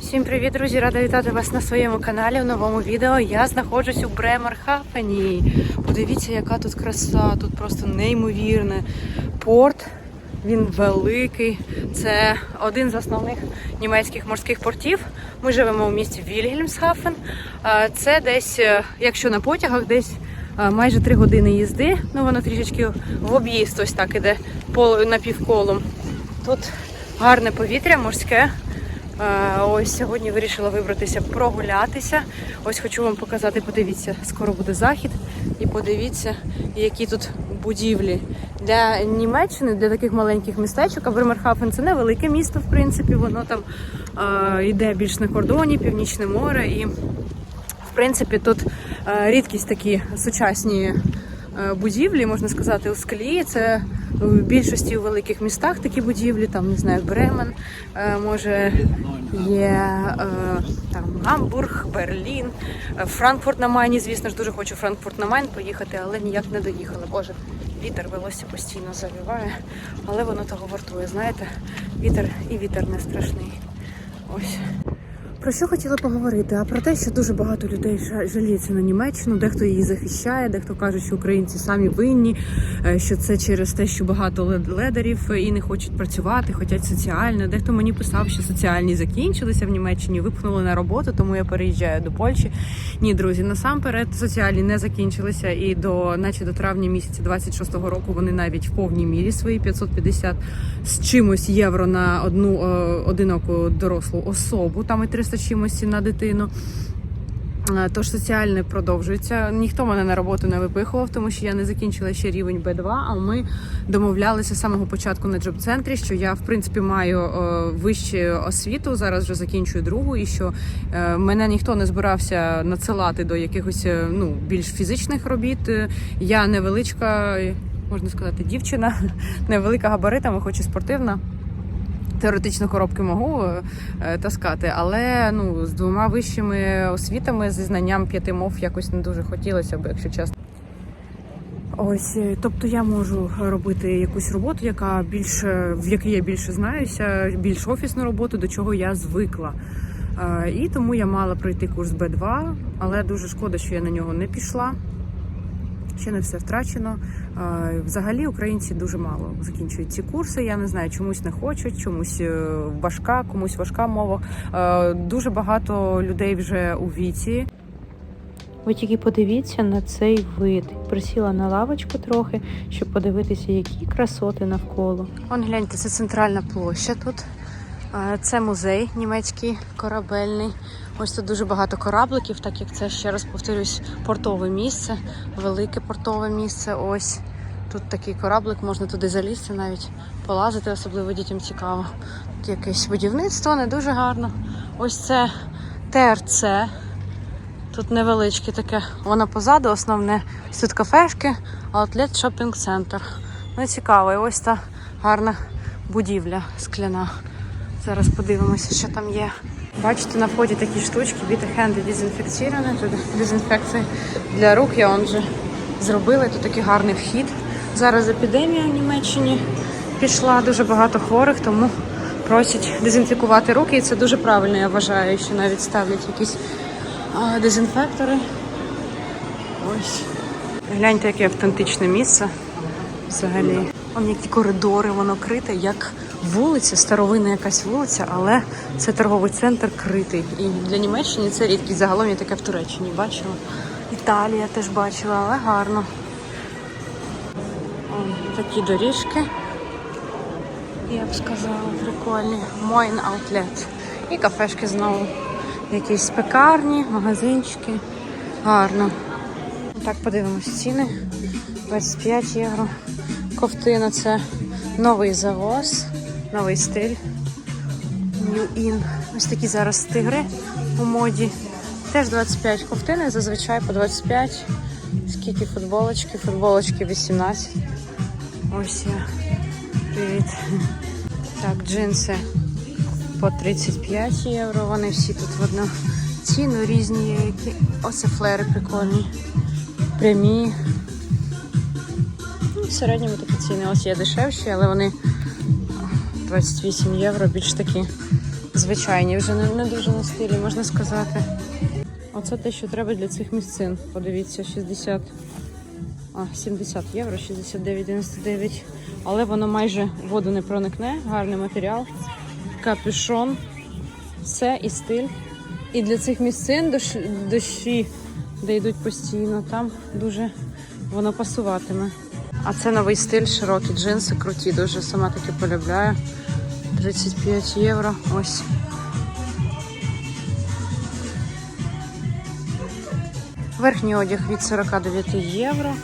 Всім привіт, друзі! Рада вітати вас на своєму каналі у новому відео. Я знаходжусь у Бремерхафені. Подивіться, яка тут краса, тут просто неймовірне. Порт, він великий. Це один з основних німецьких морських портів. Ми живемо у місті Вільгельмсхафен. Це десь, е, якщо на потягах, десь е, майже три години їзди. Ну воно трішечки в об'їзд ось так іде напівколом. Тут гарне повітря морське. Е, Ось сьогодні вирішила вибратися прогулятися. Ось хочу вам показати, подивіться, скоро буде захід. І подивіться, які тут будівлі. Для Німеччини, для таких маленьких містечок, а Бремерхафен це невелике місто, в принципі, воно там е, йде більш на кордоні, Північне море. І в принципі тут е, рідкість такі сучасні е, будівлі, можна сказати, у склі. Це в більшості у великих містах такі будівлі, там не знаю, Бремен, е, може є е, там Гамбург, Берлін, е, Франкфурт на Майні. Звісно ж, дуже хочу Франкфурт на Майн поїхати, але ніяк не доїхала. Боже, вітер волосся постійно завіває, але воно того вартує. Знаєте, вітер і вітер не страшний. Ось. Про що хотіла поговорити? А про те, що дуже багато людей жаліється на Німеччину, дехто її захищає, дехто каже, що українці самі винні, е, що це через те, що багато лед- ледарів і не хочуть працювати, хочуть соціально. Дехто мені писав, що соціальні закінчилися в Німеччині, випхнули на роботу, тому я переїжджаю до Польщі. Ні, друзі, насамперед соціальні не закінчилися, і до, наче до травня місяця 26-го року вони навіть в повній мірі свої 550 з чимось євро на одну е, одиноку дорослу особу, там і 300 чимось на дитину. Е, Тож соціальне продовжується. Ніхто мене на роботу не випихував, тому що я не закінчила ще рівень Б2, А ми домовлялися з самого початку на джоб-центрі, що я в принципі маю е, вищу освіту. Зараз вже закінчую другу, і що е, мене ніхто не збирався надсилати до якихось ну більш фізичних робіт. Я невеличка, можна сказати, дівчина, невелика габаритами, хоч і спортивна. Теоретично коробки можу е, таскати, але ну з двома вищими освітами зі знанням п'яти мов якось не дуже хотілося б, якщо чесно. Ось, е, тобто я можу робити якусь роботу, яка більше в якій я більше знаюся, більш офісну роботу, до чого я звикла. Е, І тому я мала пройти курс Б2, але дуже шкода, що я на нього не пішла. Ще не все втрачено. Взагалі українці дуже мало закінчують ці курси. Я не знаю, чомусь не хочуть, чомусь е, важка, комусь важка мова. Е, Дуже багато людей вже у віці. Ви тільки подивіться на цей вид. Присіла на лавочку трохи, щоб подивитися, які красоти навколо. Он гляньте, це центральна площа тут. Це музей німецький корабельний. Ось тут дуже багато корабликів, так як це ще раз повторюсь, портове місце, велике портове місце. Ось тут такий кораблик, можна туди залізти, навіть полазити, особливо дітям цікаво. Тут якесь будівництво, не дуже гарно. Ось це ТРЦ. Тут невеличке таке, воно позаду, основне Ось тут кафешки, аутлет шопінг центр. Ну цікаво, і ось та гарна будівля скляна. Зараз подивимося, що там є. Бачите, на вході такі штучки, біта-хенди дезінфекційні. Тут дезінфекція для рук я он вже зробила. Тут такий гарний вхід. Зараз епідемія в Німеччині пішла, дуже багато хворих, тому просять дезінфікувати руки. І це дуже правильно, я вважаю, що навіть ставлять якісь дезінфектори. Ось. Гляньте, яке автентичне місце взагалі. Вон які коридори, воно крите, як вулиця, старовинна якась вулиця, але це торговий центр критий. І для Німеччини це рідкість. Загалом я таке в Туреччині бачила. Італія теж бачила, але гарно. Такі доріжки. Я б сказала, прикольні. Моїн аутлет. І кафешки знову. Якісь пекарні, магазинчики. Гарно. Так, подивимось ціни. 25 євро. Ковтина це новий завоз, новий стиль. New In. Ось такі зараз тигри у моді. Теж 25 ковтини, зазвичай по 25. Скільки футболочки? Футболочки 18. Ось я. Привіт. Так, джинси по 35 євро. Вони всі тут в одну ціну різні. Які. Оце флери прикольні. Прямі. Ну, в середньому такі ціни. Ось є дешевші, але вони 28 євро, більш такі звичайні, вже не, не дуже на стилі, можна сказати. Оце те, що треба для цих місцин. Подивіться, 60, а, 70 євро, 69,99. Але воно майже воду не проникне, гарний матеріал. Капюшон, все і стиль. І для цих місцин дощ, дощі, де йдуть постійно, там дуже воно пасуватиме. А це новий стиль, широкі джинси, круті, дуже сама таки полюбляю. 35 євро. Ось. Верхній одяг від 49 євро.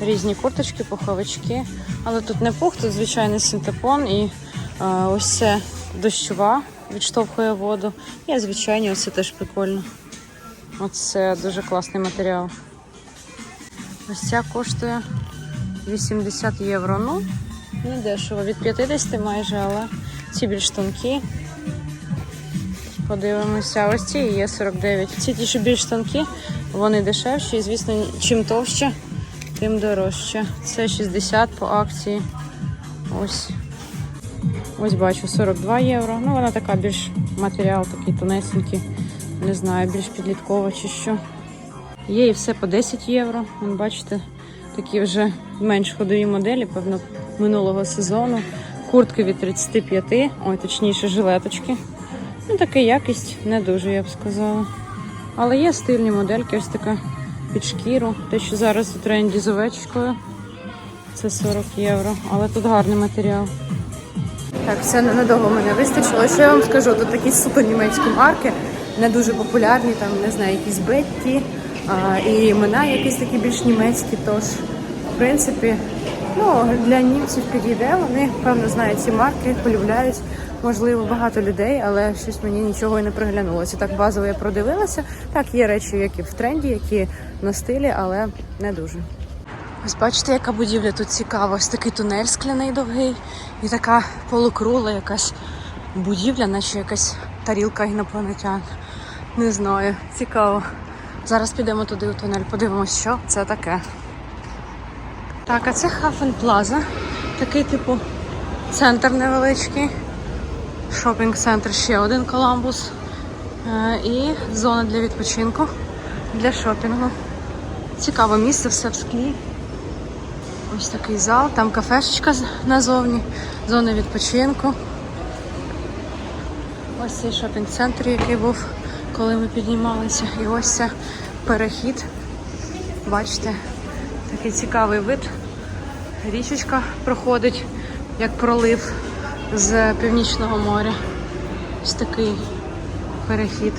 Різні курточки, пуховички. Але тут не пух, тут звичайний синтепон і е, ось це дощова відштовхує воду. І звичайні, оце теж прикольно. Оце дуже класний матеріал. Ось ця коштує 80 євро. Ну, не дешево, від 50 майже, але ці більш тонкі. Подивимося, ось ці є 49. Ці ті, що більш тонкі, вони дешевші. І, звісно, чим товще, тим дорожче. Це 60 по акції. Ось. Ось бачу 42 євро. Ну, вона така більш матеріал, такий тонесенький. Не знаю, більш підліткова чи що. Є і все по 10 євро. Вон, бачите, такі вже менш ходові моделі, певно, минулого сезону. Куртки від 35, ой, точніше, жилеточки. Ну, така якість не дуже, я б сказала. Але є стильні модельки, ось така під шкіру. Те, що зараз у тренді з овечкою. Це 40 євро, але тут гарний матеріал. Так, все ненадовго мене вистачило. Що я вам скажу? Тут такі супер німецькі марки, не дуже популярні, там, не знаю, якісь Бетті, і імена якісь такі більш німецькі. Тож, в принципі, ну, для німців підійде. Вони, певно, знають ці марки, полюбляють. Можливо, багато людей, але щось мені нічого і не приглянулося. Так базово я продивилася. Так, є речі, які в тренді, які на стилі, але не дуже. Ось бачите, яка будівля тут цікава. Ось такий тунель скляний довгий і така полукругла якась будівля, наче якась тарілка інопланетян. Не знаю, цікаво. Зараз підемо туди у тунель, подивимося, що це таке. Так, а це Хафен Плаза. Такий, типу, центр невеличкий. Шопінг-центр ще один Коламбус. Е, І зона для відпочинку для шопінгу. Цікаве місце, все в склі. Ось такий зал, там кафешечка назовні, зона відпочинку. Ось цей шопінг-центр, який був, коли ми піднімалися. І ось це перехід. Бачите, такий цікавий вид. Річечка проходить, як пролив з північного моря. Ось такий перехід.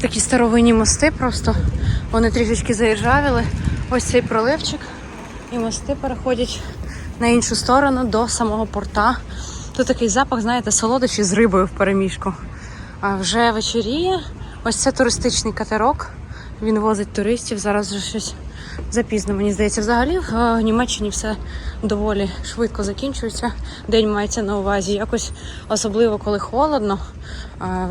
Такі старовинні мости просто. Вони трішечки заіржавіли. Ось цей проливчик. І мости переходять на іншу сторону до самого порта. Тут такий запах, знаєте, солодощі з рибою в переміжку. А вже вечоріє. Ось це туристичний катерок. Він возить туристів. Зараз вже щось запізно, мені здається. Взагалі в е, Німеччині все доволі швидко закінчується. День мається на увазі. Якось особливо, коли холодно.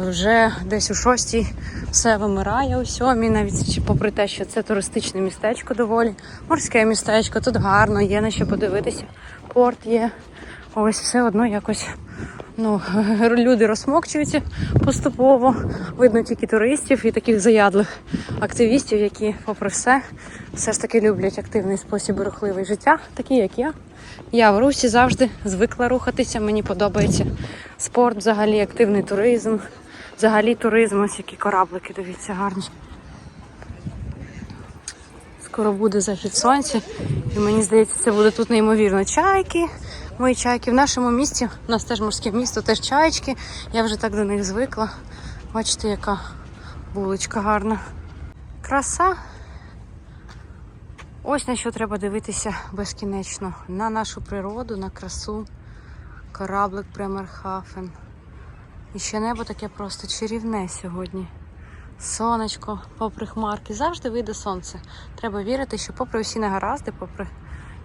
Вже десь у шостій все вимирає у сьомій, навіть попри те, що це туристичне містечко доволі. Морське містечко, тут гарно, є на що подивитися. Порт є. Ось все одно якось ну, люди розсмокчуються поступово. Видно тільки туристів і таких заядлих активістів, які, попри все, все ж таки люблять активний спосіб рухливий життя, такі як я. Я в Русі завжди звикла рухатися. Мені подобається спорт, взагалі активний туризм, взагалі туризм, ось які кораблики, дивіться, гарні. Скоро буде захід сонця, і мені здається, це буде тут неймовірно. Чайки, мої чайки. В нашому місті, у нас теж морське місто, теж чаєчки. Я вже так до них звикла. Бачите, яка вуличка гарна. Краса. Ось на що треба дивитися безкінечно. На нашу природу, на красу. Кораблик Бремерхафен. І ще небо таке просто чарівне сьогодні. Сонечко, попри хмарки, завжди вийде сонце. Треба вірити, що попри усі негаразди, попри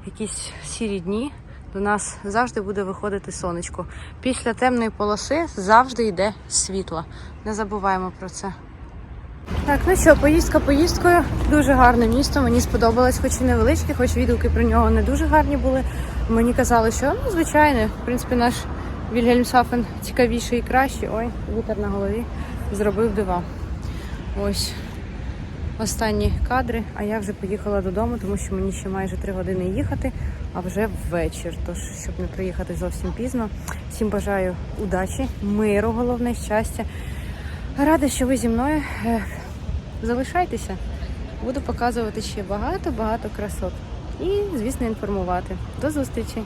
якісь сірі дні, до нас завжди буде виходити сонечко. Після темної полоси завжди йде світло. Не забуваємо про це. Так, ну що, поїздка поїздкою. Дуже гарне місто. Мені сподобалось, хоч і невеличке, хоч відгуки про нього не дуже гарні були. Мені казали, що ну, звичайно, в принципі, наш Вільгельмсхафен цікавіший і кращий. Ой, вітер на голові зробив дива. Ось останні кадри, а я вже поїхала додому, тому що мені ще майже три години їхати, а вже вечір. Тож, щоб не приїхати зовсім пізно. Всім бажаю удачі, миру, головне щастя. Рада, що ви зі мною. Е, Залишайтеся. Буду показувати ще багато-багато красот. І, звісно, інформувати. До зустрічі!